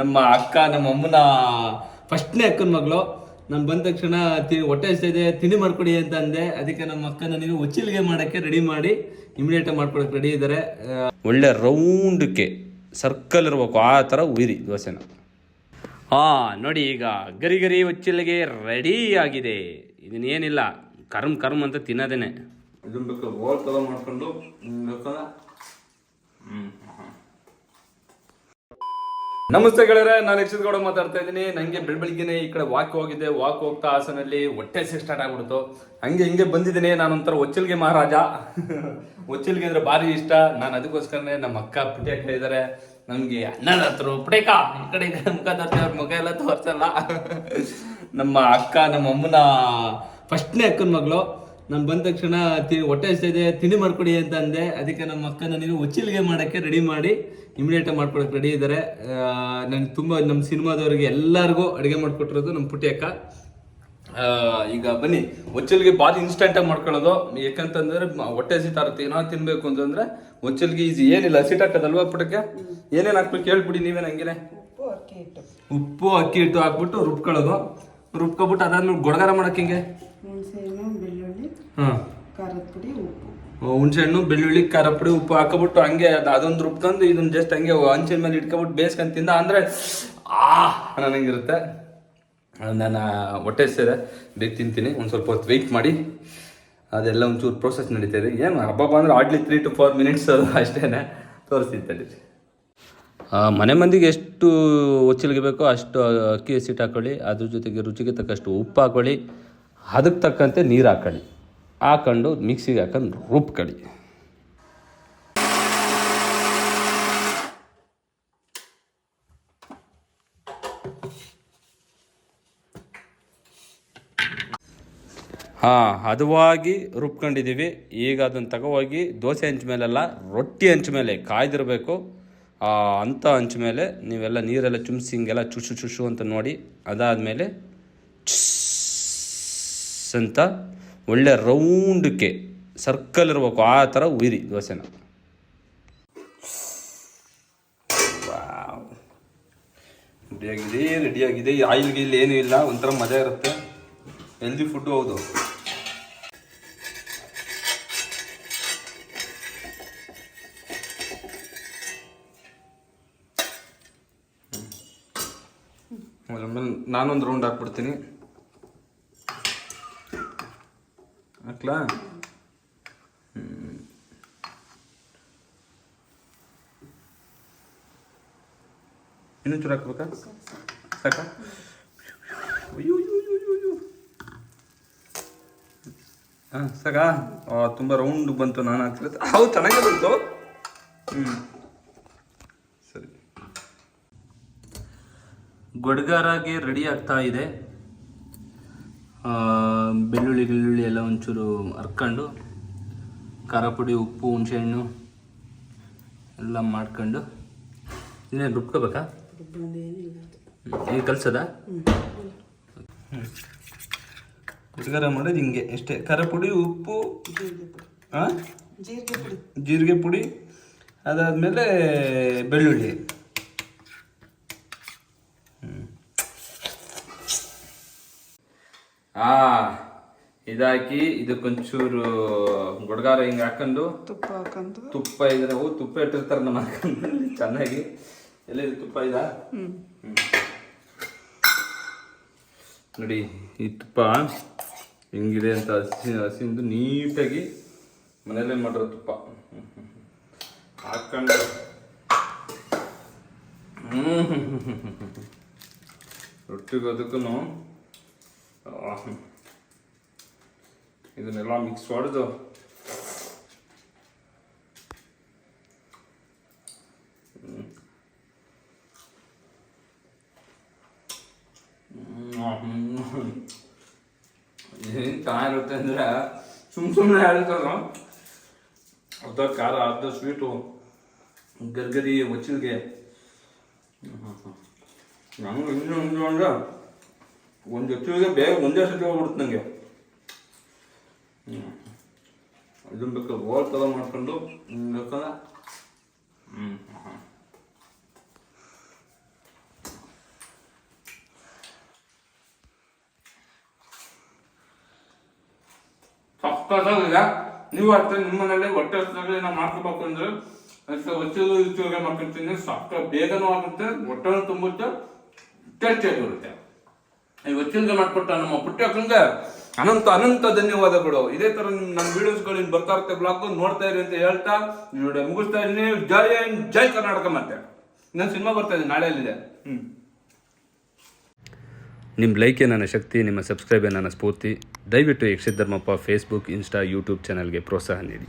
ನಮ್ಮ ಅಕ್ಕ ನಮ್ಮ ಅಮ್ಮನ ಫಸ್ಟ್ನೇ ಅಕ್ಕನ ಮಗಳು. ನಾನು ಬಂದ ತಕ್ಷಣ ತಿ ಹೊಟ್ಟೆ ಇದೆ ತಿಂಡಿ ಮಾಡ್ಕೊಡಿ ಅಂತ ಅಂದೆ. ಅದಕ್ಕೆ ನಮ್ಮ ಅಕ್ಕನ ನನಗೆ ಉಚ್ಚಿಲಿಗೆ ಮಾಡೋಕ್ಕೆ ರೆಡಿ ಮಾಡಿ ಇಮಿಡಿಯೇಟ್ ಮಾಡ್ಕೊಡಕ್ಕೆ ರೆಡಿ ಇದ್ದಾರೆ. ಒಳ್ಳೆ ರೌಂಡಕ್ಕೆ ಸರ್ಕಲ್ ಇರಬೇಕು ಆ ಥರ ಉಯಿರಿ ದೋಸೆನ. ಹಾ ನೋಡಿ ಈಗ ಗರಿ ಗರಿ ಉಚ್ಚಿಲಿಗೆ ರೆಡಿ ಆಗಿದೆ. ಇದನ್ನೇನಿಲ್ಲ ಕರ್ಮ್ ಕರ್ಮ್ ಅಂತ ತಿನ್ನೋದೇನೆ. ಇದನ್ನ ಬೇಕು ಗೋಲ್ ಕಲರ್ ಮಾಡ್ಕೊಂಡು ಬೇಕಾದ್ರೆ ನಮಸ್ತೆ ಗೆಳೆಯರೆ, ನಾನು ಯಕ್ಷಿತ್ ಗೌಡ ಮಾತಾಡ್ತಾ ಇದ್ದೀನಿ. ನಂಗೆ ಬೆಳ್ ಬೆಳಿಗ್ಗೆನೆ ಈ ಕಡೆ ವಾಕ್ ಹೋಗಿದ್ದೆ ವಾಕ್ ಹೋಗ್ತಾ ಹಾಸನಲ್ಲಿ ಹೊಟ್ಟೆ ಸ್ಟಾರ್ಟ್ ಆಗ್ಬಿಡ್ತು. ಹಂಗೆ ಹಿಂಗೆ ಬಂದಿದ್ದೀನಿ. ನಾನೊಂಥರ ಒಚ್ಚಲ್ಗೆ ಮಹಾರಾಜ. ಒಚ್ಚಲ್ಗೆ ಅಂದ್ರೆ ಭಾರಿ ಇಷ್ಟ. ನಾನು ಅದಕ್ಕೋಸ್ಕರನೇ ನಮ್ಮ ಅಕ್ಕ ಪುಟಿ ಅಕ್ಕ ಇದ್ದಾರೆ ನಮಗೆ ಹತ್ರ ಪುಟೇಕ, ಈ ಕಡೆ ಮುಖ ತೋರ್ಸಿ, ಅವ್ರ ಮುಖ ಎಲ್ಲ ತೋರ್ಸಲ್ಲ. ನಮ್ಮ ಅಕ್ಕ, ನಮ್ಮ ಅಮ್ಮನ ಫಸ್ಟ್ನೇ ಅಕ್ಕನ ಮಗಳು. ನಾನು ಬಂದ ತಕ್ಷಣ ತಿ ಹೊಟ್ಟೆ ಇದೆ ತಿಂಡಿ ಮಾಡ್ಕೊಡಿ ಅಂತ ಅಂದೆ. ಅದಕ್ಕೆ ನಮ್ಮ ಅಕ್ಕನ ನೀನು ಉಚ್ಚಿಲಿಗೆ ಮಾಡೋಕ್ಕೆ ರೆಡಿ ಮಾಡಿ ಇಮಿಡಿಯೇಟ್ ಮಾಡ್ಕೊಡಕ್ಕೆ ರೆಡಿ ಇದ್ದಾರೆ ನನಗೆ ತುಂಬ ನಮ್ಮ ಸಿನಿಮಾದವರಿಗೆ ಎಲ್ಲರಿಗೂ ಅಡುಗೆ ಮಾಡಿಕೊಟ್ಟಿರೋದು ನಮ್ಮ ಪುಟ್ಟಿ ಅಕ್ಕ. ಈಗ ಬನ್ನಿ ಒಚ್ಚಲ್ಗೆ ಭಾರಿ ಇನ್ಸ್ಟೆಂಟಾಗಿ ಮಾಡ್ಕೊಳ್ಳೋದು. ಯಾಕಂತಂದ್ರೆ ಹೊಟ್ಟೆ ಹಸಿ ಇರುತ್ತೆ ಏನೋ ತಿನ್ಬೇಕು ಅಂತಂದ್ರೆ ಒಚ್ಚಲ್ಗೆ ಈಸಿ ಏನಿಲ್ಲ ಹಸಿಟ್ ಹಾಕೋದಲ್ವಾ ಪುಟಕ್ಕೆ ಏನೇನು ಹಾಕ್ಬೇಕು ಹೇಳ್ಬಿಡಿ ನೀವೇ ಹಂಗೆ ಉಪ್ಪು ಅಕ್ಕಿ ಹಿಟ್ಟು. ಹಾಕ್ಬಿಟ್ಟು ರುಬ್ಕೊಳ್ಳೋದು. ರುಬ್ಕೊಬಿಟ್ಟು ಅದಾದ್ಮೇಲೆ ಗೊಡಗಾರ ಮಾಡೋಕೆ ಹಿಂಗೆ? ಹಾಂ. ಖಾರದ ಪುಡಿ ಉಪ್ಪು. ಹುಣಸೆಹಣ್ಣು ಬೆಳ್ಳುಳ್ಳಿ ಖಾರ ಪುಡಿ ಉಪ್ಪು ಹಾಕೊಬಿಟ್ಟು ಹಂಗೆ ಅದ್- ಅದೊಂದು ರುಬ್ಕೊಂಡು ಇದನ್ನ ಜಸ್ಟ್ ಹಂಗೆ ಹಂಚಿನ ಮೇಲೆ ಇಟ್ಕೊಬಿಟ್ಟು ಬೇಯಿಸ್ಕೊಂಡ್ ತಿಂದ ಅಂದರೆ ಆ ನನಗಿರುತ್ತೆ ನಾನು ಹೊಟ್ಟೆ ಸೇರೆ ಬೇಗ ತಿಂತೀನಿ. ಒಂದು ಸ್ವಲ್ಪ ಹೊತ್ತು ವೆಯ್ಟ್ ಮಾಡಿ. ಅದೆಲ್ಲ ಒಂಚೂರು ಪ್ರೋಸೆಸ್ ನಡೀತಾ ಇದೆ. ಏನು ಹಬ್ಬ ಅಂದ್ರೆ hardly three to four minutes ಅದು ಅಷ್ಟೇ ತೋರಿಸ್ತೀನಿ ಮನೆ ಮಂದಿಗೆ ಎಷ್ಟು ಒಚ್ಚಲಿಗೆ ಬೇಕೋ ಅಷ್ಟು ಅಕ್ಕಿ ಹಸಿಟ್ಟು ಹಾಕೊಳ್ಳಿ. ಅದ್ರ ಜೊತೆಗೆ ರುಚಿಗೆ ತಕ್ಕಷ್ಟು ಉಪ್ಪು ಹಾಕೊಳ್ಳಿ. ಅದಕ್ಕೆ ತಕ್ಕಂತೆ ನೀರು ಹಾಕೊಳ್ಳಿ. ಹಾಕೊಂಡು ಮಿಕ್ಸಿಗೆ ಹಾಕೊಂಡು ರುಬ್ಕೊಳ್ಳಿ ಹಾಂ, ಹದವಾಗಿ ರುಬ್ಕೊಂಡಿದ್ದೀವಿ. ಈಗ ಅದನ್ನು ತಗೋಗಿ ದೋಸೆ ಹಂಚ ಮೇಲೆಲ್ಲ, ರೊಟ್ಟಿ ಹಂಚ ಮೇಲೆ ಕಾಯ್ದಿರಬೇಕು. ಅಂಥ ಹಂಚ ಮೇಲೆ ನೀವೆಲ್ಲ ನೀರೆಲ್ಲ ಚುಮ್ಸಿ ಹಿಂಗೆಲ್ಲ ಚುಶು ಚುಶು ಅಂತ ನೋಡಿ, ಅದಾದಮೇಲೆ ಅಂತ ಒಳ್ಳೆ ರೌಂಡಕ್ಕೆ ಸರ್ಕಲ್ ಇರಬೇಕು ಆ ಥರ ಉಯಿರಿ ದೋಸೆನ. ರೆಡಿಯಾಗಿದೆ ರೆಡಿಯಾಗಿದೆ. ಆಯಿಲ್ ಗೀಲ್ ಏನೂ ಇಲ್ಲ, ಒಂಥರ ಮಜಾ ಇರುತ್ತೆ. ಹೆಲ್ದಿ ಫುಡ್ ಹೌದು. ಆಮೇಲೆ ನಾನೊಂದು ರೌಂಡ್ ಹಾಕ್ಬಿಡ್ತೀನಿ. ಹಾಕ್ಲಾ. ಇನ್ನೂ ಚೂರು ಹಾಕ್ಬೇಕಾ ಸಾಕ ಹಾಂ ಸಾಕಾ ತುಂಬ ರೌಂಡ್ ಬಂತು ನಾನು ಹಾಕ್ತಿರೋದು ಹೌದು ಚೆನ್ನಾಗೇ ಬಂತು ಹ್ಞೂ ಸರಿ ಗೊಡ್ಗಾರಾಗೆ ರೆಡಿ ಆಗ್ತಾ ಇದೆ. ಬೆಳ್ಳುಳ್ಳಿ ಬೆಳ್ಳುಳ್ಳಿ ಎಲ್ಲ ಒಂಚೂರು ಹರ್ಕೊಂಡು ಖಾರ ಪುಡಿ ಉಪ್ಪು ಹುಣಸೆಹಣ್ಣು ಎಲ್ಲ ಮಾಡ್ಕೊಂಡು ಇನ್ನೇನು ರುಬ್ಕೋಬೇಕಾ? ಈಗ ಕಲ್ಸದ? ಗುಡ್ಗಾರ ಮಾಡೋದು ಹಿಂಗೆ ಎಷ್ಟೇ ಖಾರ ಪುಡಿ ಉಪ್ಪು ಜೀರಿಗೆ ಪುಡಿ. ಜೀರಿಗೆ ಪುಡಿ ಅದಾದಮೇಲೆ ಬೆಳ್ಳುಳ್ಳಿ. ಇದಾಕಿ ಇದಕ್ಕೊಂಚೂರು ಗುಡ್ಗಾರ ಹಿಂಗ್ ಹಾಕೊಂಡು ತುಪ್ಪ ಹಾಕೊಂಡು. ತುಪ್ಪ ಇದ್ರೆ ಓ ತುಪ್ಪ ಇಟ್ಟಿರ್ತಾರ ನಮ್ಮ ಚೆನ್ನಾಗಿ. ಎಲ್ಲ ಇದು ತುಪ್ಪ ಇದ? ನೋಡಿ ಈ ತುಪ್ಪ ಹೆಂಗಿದೆ ಅಂತ ಹಸಿ ಹಸಿಂದು ನೀಟಾಗಿ ಮನೆಯಲ್ಲೇ ಮಾಡಿರೋ ತುಪ್ಪ. ಹಾಕೊಂಡು. ಹ್ಮ್, ರೊಟ್ಟಿಗೆ ಹಾಕೊಂಡು ಹ್ಮ್, ಇದನ್ನೆಲ್ಲ ಮಿಕ್ಸ್ ಹೊಡೆದು ಏನು ಚೆನ್ನಾಗಿರುತ್ತೆ ಅಂದರೆ ಸುಮ್ಮ ಸುಮ್ಮನೆ ಹೇಳ್ತಾರ ಅರ್ಧ ಖಾರ ಅರ್ಧ ಸ್ವೀಟು ಗರ್ಗರಿ ಒಚ್ಚಲ್ಗೆ ನಂಗೆ ಇನ್ನೂ ಒಂದು ಅಂದ್ರೆ ಒಂದು ಹೊತ್ತಿಗೆ ಬೇಗ ಒಂದೇ ಸತಿ ಹೋಗ್ಬಿಡುತ್ತೆ ನನಗೆ ಇದನ್ನ ಬೇಕು ಗೋಲ್ ತಲ ಮಾಡ್ಕೊಂಡು ಬೇಕಂದ್ರೆ ನೀವು ಅಷ್ಟೇ ನಿಮ್ಮ ಮನೇಲಿ ಹೊಟ್ಟೆ ಹಸಿದಾಗ ನಾವು ಮಾಡ್ಕೋಬೇಕು ಅಂದ್ರೆ ಅಷ್ಟೇ ಹಸಿರು ರುಚಿಯಾಗಿ ಮಾಡ್ಕೊಂತೀನಿ. ಸಕ್ಕ ಬೇಗನೂ ಆಗುತ್ತೆ, ಹೊಟ್ಟೆನೂ ತುಂಬುತ್ತೆ ಟೇಸ್ಟಿಯಾಗಿರುತ್ತೆ ಈ ಹೊಚ್ಚಿಂದ ಮಾಡ್ಕೊಟ್ಟ ನಮ್ಮ ಪುಟ್ಟಿ ಹಾಕಂಗೆ ಅನಂತ ಅನಂತ ಧನ್ಯವಾದಗಳು. ಇದೇ ತರ ನಿಮ್ ನನ್ನ ವಿಡಿಯೋಸ್ಗಳು ಇನ್ನು ಬರ್ತಾ ಇರುತ್ತೆ ಬ್ಲಾಗ್ ನೋಡ್ತಾ ಇರಿ ಅಂತ ಹೇಳ್ತಾ ನೋಡಿ ಮುಗಿಸ್ತಾ ಇದ್ದೀನಿ. ಜೈ ಜೈ ಕರ್ನಾಟಕ ಮತ್ತೆ. ನಾನು ಸಿನಿಮಾ ಬರ್ತಾ ಇದೆ, ನಾಳೆಯಲ್ಲಿದೆ. ಹ್ಞೂ ನಿಮ್ಮ ಲೈಕೇ ನನ್ನ ಶಕ್ತಿ, ನಿಮ್ಮ ಸಬ್ಸ್ಕ್ರೈಬೇ ನನ್ನ ಸ್ಫೂರ್ತಿ. ದಯವಿಟ್ಟು Yakshith Dharmappa Facebook Insta YouTube ಚಾನಲ್ಗೆ ಪ್ರೋತ್ಸಾಹ ನೀಡಿ.